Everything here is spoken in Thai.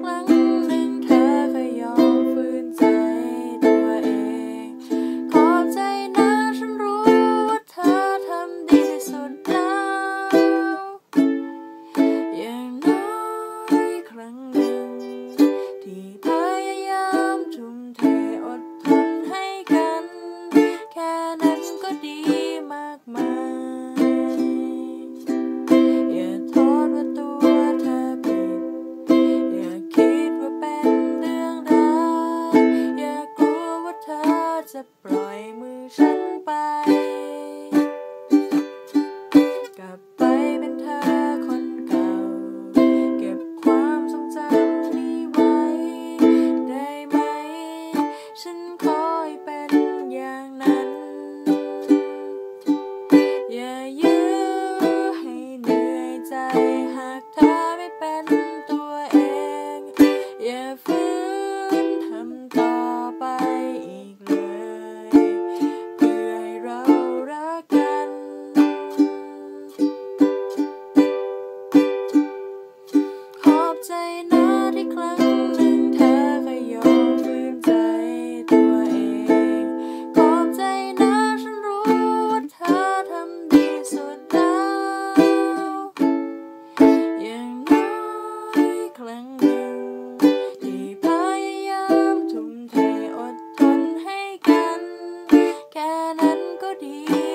ครั้งหนึ่งเธอก็ยอมฝืนใจตัวเอง ขอใจนะฉันรู้ว่าเธอทำดีสุดแล้ว อย่างน้อยครั้งหนึ่งที่ หากเธอไม่เป็นตัวเอง อย่าฝืน day.